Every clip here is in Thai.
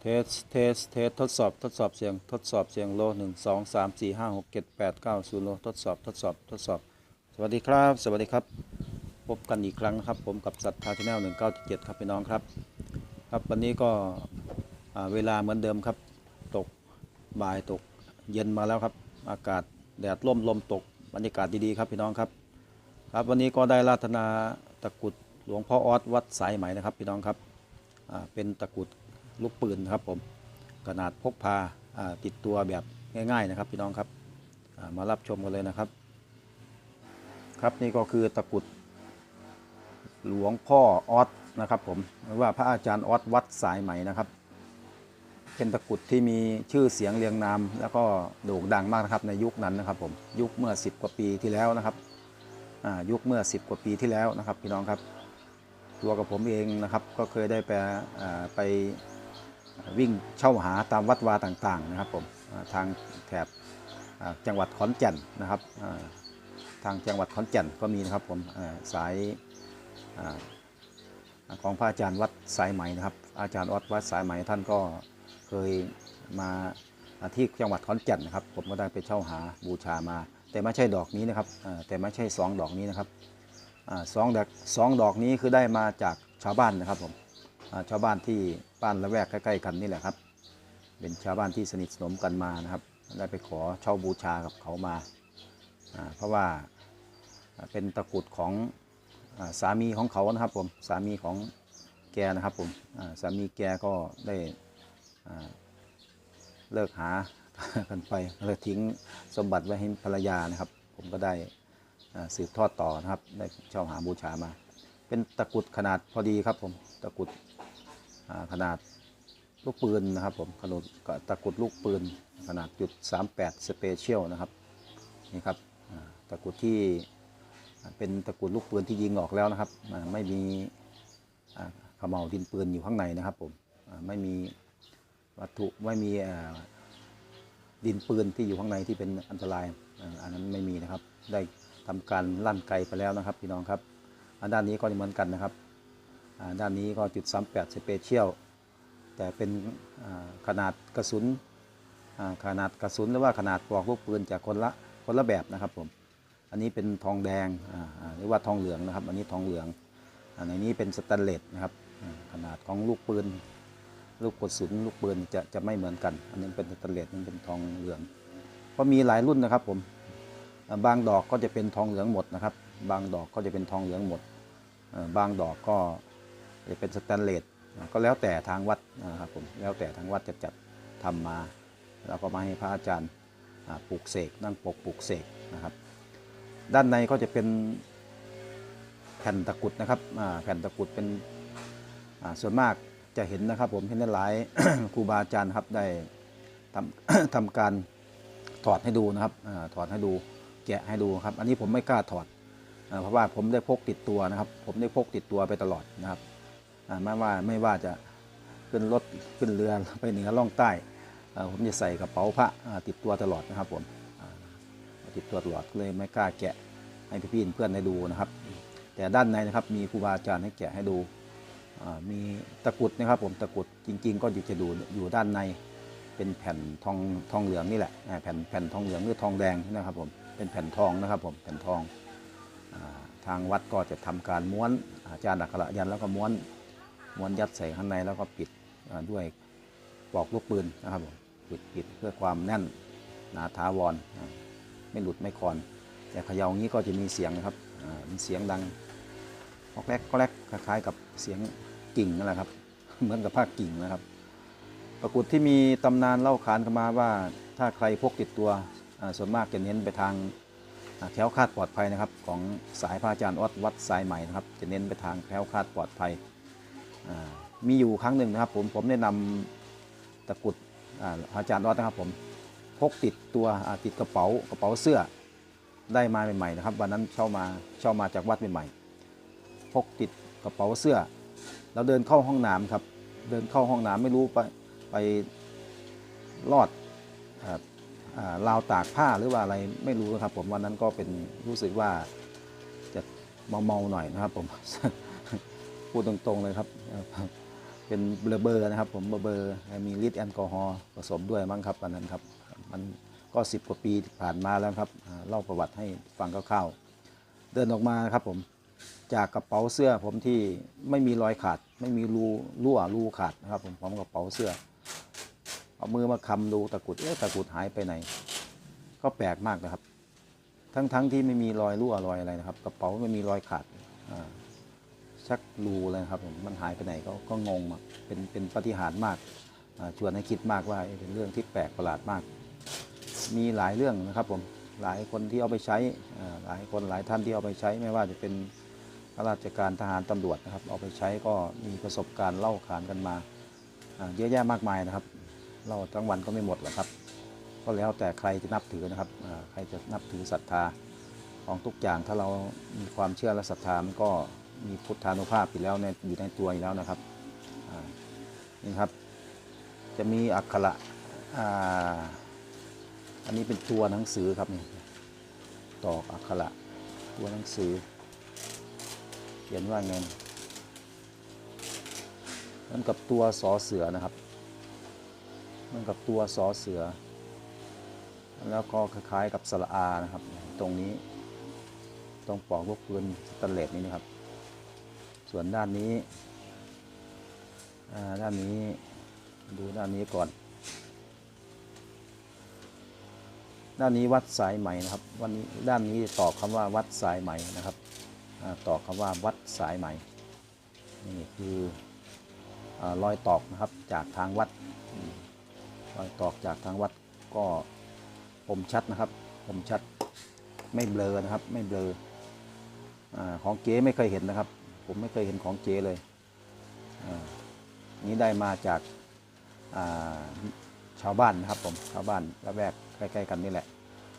เทส เทส เทส ทดสอบ ทดสอบเสียง ทดสอบเสียงโลหนึ่งสองสามสี่ห้าหกเจ็ดแปดเก้าศูนย์โล ทดสอบ ทดสอบ ทดสอบ สวัสดีครับ สวัสดีครับ พบกันอีกครั้งนะครับ ผมกับสัตว์ทาชแนลหนึ่งเก้าเจ็ดครับพี่น้องครับ ครับวันนี้ก็เวลาเหมือนเดิมครับ ตกบ่ายตกเย็นมาแล้วครับ อากาศแดดร่มลมตก บรรยากาศดีๆครับพี่น้องครับ ครับวันนี้ก็ได้ราธนาตะกุดหลวงพ่อออสวัดสายไหมนะครับพี่น้องครับอ่าเป็นตะกุด ลูกปืนครับผมขนาดพกพาติดตัวแบบง่าย ๆนะครับ พี่น้องครับมารับชมกันเลยนะครับ ครับนี่ก็คือตะกุดหลวงพ่อออสนะครับผมหรือว่าพระอาจารย์ออสวัดสายไหมนะครับเป็นตะกุดที่มีชื่อเสียงเรียงนามแล้วก็โด่งดังมากนะครับในยุคนั้นนะครับผมยุคเมื่อ 10 กว่าปีที่แล้วนะครับยุคเมื่อ 10 กว่าปีที่แล้วนะครับ พี่น้องครับ ตัวกับผมเองนะครับก็เคยได้ไปไป วิ่งเช่าหาตามวัดวาต่างๆนะครับผมทางแถบจังหวัดขอนแก่นนะครับทางจังหวัดขอนแก่นก็มีนะครับผมสายอของพระอาจารย์วัดสายไหมนะครับ อาจารย์วัดวัดสายไหมท่านก็เคยมาที่จังหวัดขอนแก่นนะครับ ผมก็ได้ไปเช่าหาบูชามา แต่ไม่ใช่ดอกนี้นะครับแต่ไม่ใช่สองดอกนี้นะครับอสองดอกสองดอกนี้คือได้มาจากชาวบ้านนะครับผมชาวบ้านที่ บ้านละแวกใกล้ๆกันนี่แหละครับ เป็นชาวบ้านที่สนิทสนมกันมานะครับ ได้ไปขอเช่าบูชากับเขามา เพราะว่าเป็นตะกรุดของสามีของเขานะครับผม สามีของแกนะครับผมสามีแกก็ได้เลิกหากันไปเลยทิ้งสมบัติไว้ให้ภรรยานะครับ ผมก็ได้สืบทอดต่อนะครับ ได้เช่าหาบูชามา เป็นตะกรุดขนาดพอดีครับผม ตะกรุด ขนาดลูกปืนนะครับผมขนาดตะกุดลูกปืนขนาดจุด38สเปเชียลนะครับนี่ครับตะกุดที่เป็นตะกุดลูกปืนที่ยิงออกแล้วนะครับไม่มีขมเหลาดินปืนอยู่ข้างในนะครับผมไม่มีวัตถุไม่มีดินปืนที่อยู่ข้างในที่เป็นอันตรายอันนั้นไม่มีนะครับ ได้ทำการลั่นไกลไปแล้วนะครับพี่น้องครับอันด้านนี้ก็เหมือนกันนะครับ ด้านนี้ก็จุด38สเปเชียลแต่เป็นขนาดกระสุนขนาดกระสุนหรือว่าขนาดปลอกลูกปืนจากคนละคนละแบบนะครับผมอันนี้เป็นทองแดงหรือว่าทองเหลืองนะครับ อันนี้ทองเหลืองอันนี้เป็นสแตนเลสนะครับขนาดของลูกปืนลูกกระสุนลูกปืนจะจะไม่เหมือนกัน อันนี้เป็นสแตนเลสนี่เป็นทองเหลืองก็มีหลายรุ่นนะครับผมบางดอกก็จะเป็นทองเหลืองหมดนะครับ บางดอกก็จะเป็นทองเหลืองหมดบางดอกก็ จะเป็นสแตนเลสก็แล้วแต่ทางวัดนะครับผมแล้วแต่ทางวัดจะจัดทำมา แล้วก็มาให้พระอาจารย์ปลูกเสกนั่งปกปลูกเสกนะครับ ด้านในก็จะเป็นแผ่นตะกุดนะครับแผ่นตะกุดเป็นส่วนมากจะเห็นนะครับผมเห็นหลายครูบาอาจารย์ครับได้ทำทำการถอดให้ดูนะครับอถอดให้ดูแกะให้ดูครับ อันนี้ผมไม่กล้าถอดอเพราะว่าผมได้พกติดตัวนะครับ ผมได้พกติดตัวไปตลอดนะครับ ไม่ว่าไม่ว่าจะขึ้นรถขึ้นเรือไปเหนือล่องใต้ผมจะใส่กระเป๋าพระติดตัวตลอดนะครับผมติดตัวตลอดเลยไม่กล้าแกะให้พี่ๆเพื่อนได้ดูนะครับ แต่ด้านในนะครับมีครูบาอาจารย์ให้แกะให้ดูมีตะกรุดนะครับผมตะกรุดจริง ๆ ก็อยู่จะดูอยู่ด้านในเป็นแผ่นทองทองเหลืองนี่แหละแผ่นแผ่นทองเหลืองหรือทองแดงนะครับผมเป็นแผ่นทองนะครับผมแผ่นทองอทางวัดก็จะทำการม้วนอาจารย์อักขระยันแล้วก็ม้วน ม้วนยัดใส่ข้างในแล้วก็ปิดด้วยปลอกลูกปืนนะครับผมปิดปิดเพื่อความแน่นหนาถาวรอ่าไม่หลุดไม่คลอน แต่เขย่างี้ก็จะมีเสียงนะครับมีเสียงดังก็แรกก็แรกคล้ายๆกับเสียงกิ่งนั่นแหละครับเหมือนกับภาคกิ่งนะครับ ปรากฏที่มีตำนานเล่าขานกันมาว่าถ้าใครพกติดตัวส่วนมากจะเน้นไปทางแคล้วคาดปลอดภัยนะครับ ของสายพระอาจารย์วัดวัดสายใหม่นะครับ จะเน้นไปทางแคล้วคาดปลอดภัย มีอยู่ครั้งหนึ่งนะครับ ผมผมได้นำตะกุดอาอาจารย์วัดนะครับ ผมพกติดตัวติดกระเป๋ากระเป๋าเสื้อได้มาใหม่ๆนะครับ วันนั้นเช่ามาเช่ามาจากวัดใหม่ๆพกติดกระเป๋าเสื้อ แล้วเดินเข้าห้องน้ำครับ เดินเข้าห้องน้ำไม่รู้ไปไปลอดอราวตากผ้าหรือว่าอะไรไม่รู้นะครับ ผมวันนั้นก็เป็นรู้สึกว่าจะเมาๆหน่อยนะครับ ผม พูดตรงๆเลยครับ เป็นเบลอร์นะครับผมเบลอร์มีฤทธิ์แอลกอฮอล์ผสมด้วยมั้งครับตอนนั้นครับ มันก็สิบกว่าปีผ่านมาแล้วครับเล่าประวัติให้ฟังคร่าวๆเดินออกมาครับผมจากกระเป๋าเสื้อผมที่ไม่มีรอยขาด ไม่มีรูรั่วรูขาดนะครับ ผมพร้อมกระเป๋าเสื้อ เอามือมาคำดูตะกุดเอ๊ะตะกุดหายไปไหน ก็แปลกมากนะครับ ทั้งๆที่ไม่มีรอยรั่วรอยอะไรนะครับ กระเป๋าไม่มีรอยขาดอ่า ชักรูเลยครับผมมันหายไปไหนก็ก็งงอะเป็นเป็นปฏิหารมากชวนให้คิดมากว่าเป็นเรื่องที่แปลกประหลาดมาก มีหลายเรื่องนะครับผมหลายคนที่เอาไปใช้หลายคนหลายท่านที่เอาไปใช้ไม่ว่าจะเป็นข้าราชการทหารตำรวจนะครับ เอาไปใช้ก็มีประสบการณ์เล่าขานกันมาเยอะแยะมากมายนะครับเล่าทั้งวันก็ไม่หมดหรอกครับ ก็แล้วแต่ใครจะนับถือนะครับใครจะนับถือศรัทธาของทุกอย่างถ้าเรามีความเชื่อและศรัทธามันก็ มีพุทธานุภาพอยู่แล้วในอยู่ในตัวอยู่แล้วนะครับนี่ครับ จะมีอักขระอ่าอันนี้เป็นตัวหนังสือครับนี่ตอกอักขระตัวหนังสือ เขียนว่าไงเหมันกับตัวสอเสือนะครับเหมันกับตัวสอเสือ แล้วก็คล้ายๆกับสระอานะครับ ตรงนี้ ตรงปอกลูกปืนสแตนเลสนี้นะครับ ส่วนด้านนี้ด้านนี้ดูด้านนี้ก่อน ด้านนี้วัดสายไหมนะครับ วันนี้ด้านนี้ตอกคำว่าวัดสายไหมนะครับตอกคำว่าวัดสายไหมนี่คือรอยตอกนะครับจากทางวัดรอยตอกจากทางวัดก็ผมชัดนะครับผมชัดไม่เบลอนะครับไม่เบลออของเก๋ไม่เคยเห็นนะครับ ผมไม่เคยเห็นของเก๋เลยนี้ได้มาจากาชาวบ้านนะครับผมชาวบ้านละแวกใกล้ๆกันนี่แหละ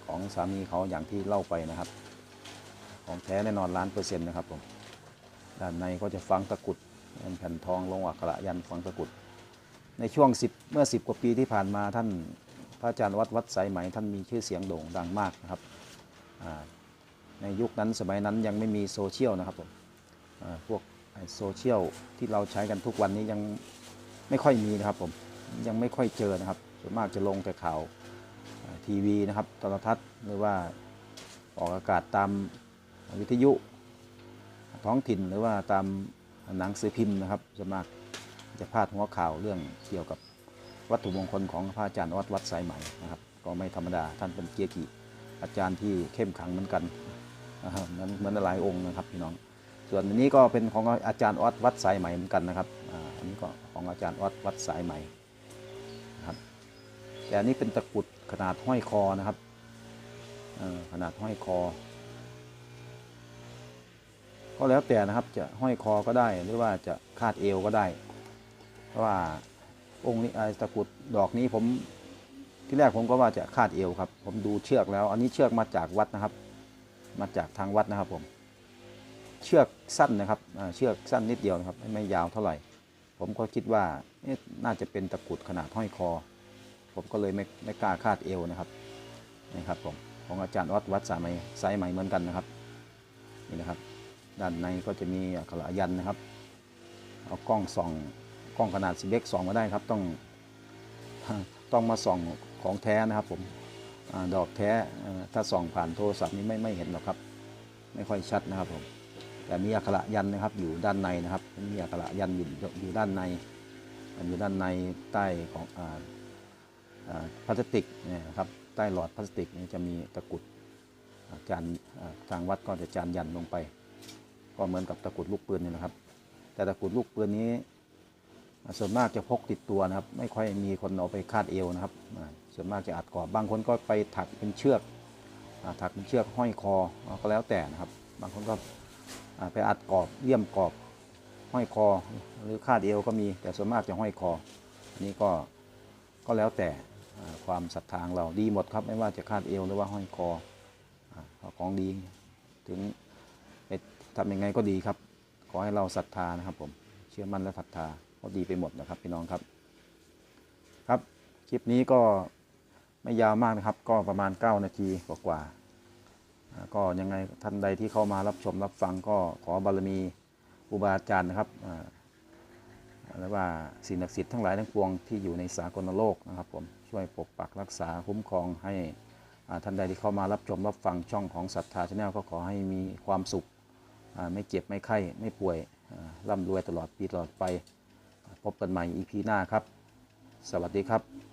ของสามีเขาอย่างที่เล่าไปนะครับ ของแท้แน่นอนล้านเปอร์เซ็นต์นะครับผมด้านในก็จะฝังตะกุดเป็นแผ่นทองลงอักระยันฝังตะกุด ในช่วง 10 เมื่อ 10 กว่าปีที่ผ่านมาท่านพระอาจารย์วัดวัดสายไหมท่านมีชื่อเสียงโด่งดังมากนะครับในยุคนั้นสมัยนั้นยังไม่มีโซเชียลนะครับผม พวกโซเชียลที่เราใช้กันทุกวันนี้ยังไม่ค่อยมีนะครับผมยังไม่ค่อยเจอนะครับส่วนมากจะลงแต่ข่าวทีวีนะครับโทรทัศน์หรือว่าออกอากาศตามวิทยุ ท้องถิ่นหรือว่าตามหนังสือพิมพ์นะครับส่วนมากจะพาดหัวข่าวเรื่องเกี่ยวกับวัตถุมงคลของพระอาจารย์วัดวัดสายไหม่นะครับก็ไม่ธรรมดาท่านเป็นเกียรติอาจารย์ที่เข้มขังเหมือนกันนะครับเหมือนเหมือนหลายองค์นะครับพี่น้อง ส่วนอันนี้ก็เป็นของอาจารย์วัดวัดสายไหม่เหมือนกันนะครับอ,อันนี้ก็ของอาจารย์วัดวัดสายไหมนะครับแต่อันนี้เป็นตะกรุดขนาดห้อยคอนะครับขนาดห้อยคอ ก็แล้วแต่นะครับจะห้อยคอก็ได้หรือว่าจะคาดเอวก็ได้ เพราะว่าองค์นี้ไอ้ตะกรุดดอกนี้ผมที่แรกผมก็ว่าจะคาดเอวครับ ผมดูเชือกแล้ว อันนี้เชือกมาจากวัดนะครับ มาจากทางวัดนะครับผม ชือกสั้นนะครับเชือกสั้นนิดเดียวนะครับไม่ยาวเท่าไหร่ ผมก็คิดว่าน่าจะเป็นตะกุดขนาดห้อยคอ ผมก็เลยไม่ไม่กล้าคาดเอวนะครับนี่ครับผมของอาจารย์วัดวัดสายไหมสายไหมเหมือนกันนะครับนี่นะครับด้านในก็จะมีอักขระยันนะครับเอากล้องส่องกล้องขนาด10เล็กส่องมาได้ครับต้องต้องมาส่องของแท้นะครับผมอดอกแท้ถ้าส่องผ่านโทรศัพท์นี้ไม่ไม่เห็นหรอกครับ ไม่ค่อยชัดนะครับผม แต่มีอักขระยันนะครับ อยู่ด้านในนะครับ มีอักขระยันอยู่อยู่ด้านในอยู่ด้านในใต้ของพลาสติกนะครับใต้หลอดพลาสติกนี่จะมีตะกุดจานทางวัดก็จะจานยันลงไป ก็เหมือนกับตะกุดลูกปืนนี่นะครับ แต่ตะกุดลูกปืนนี้ส่วนมากจะพกติดตัวนะครับ ไม่ค่อยมีคนเอาไปคาดเอวนะครับ ส่วนมากจะอัดกรอบบางคนก็ไปถักเป็นเชือกถักเป็นเชือกห้อยคอก็แล้วแต่นะครับ บางคนก็ ไปอัดกรอบเลี่ยมกรอบห้อยคอ หรือคาดเอวก็มีแต่ส่วนมากจะห้อยคอ อันนี้ก็ก็แล้วแต่ความศรัทธาของเราดีหมดครับ ไม่ว่าจะคาดเอวหรือว่าห้อยคออของดี ถึงทำยังไงก็ดีครับ ขอให้เราศรัทธานะครับผมเชื่อมั่นและศรัทธาก็ดีไปหมดนะครับพี่น้องครับ ครับคลิปนี้ก็ไม่ยาวมากนะครับ ก็ประมาณ 9 นาทีกว่าๆอ่า ก็ยังไงท่านใดที่เข้ามารับชมรับฟังก็ขอบารมีครูบาอาจารย์นะครับและว่าสิ่งศักดิ์สิทธิ์ทั้งหลายทั้งปวงที่อยู่ในสากลโลกนะครับผมช่วยปกปักรักษาคุ้มครองให้ท่านใดที่เข้ามารับชมรับฟังช่องของศรัทธาชาแนลก็ขอให้มีความสุขไม่เจ็บไม่ไข้ไม่ป่วยร่ำรวยตลอดปีตลอดไป พบกันใหม่ EP หน้าครับ สวัสดีครับ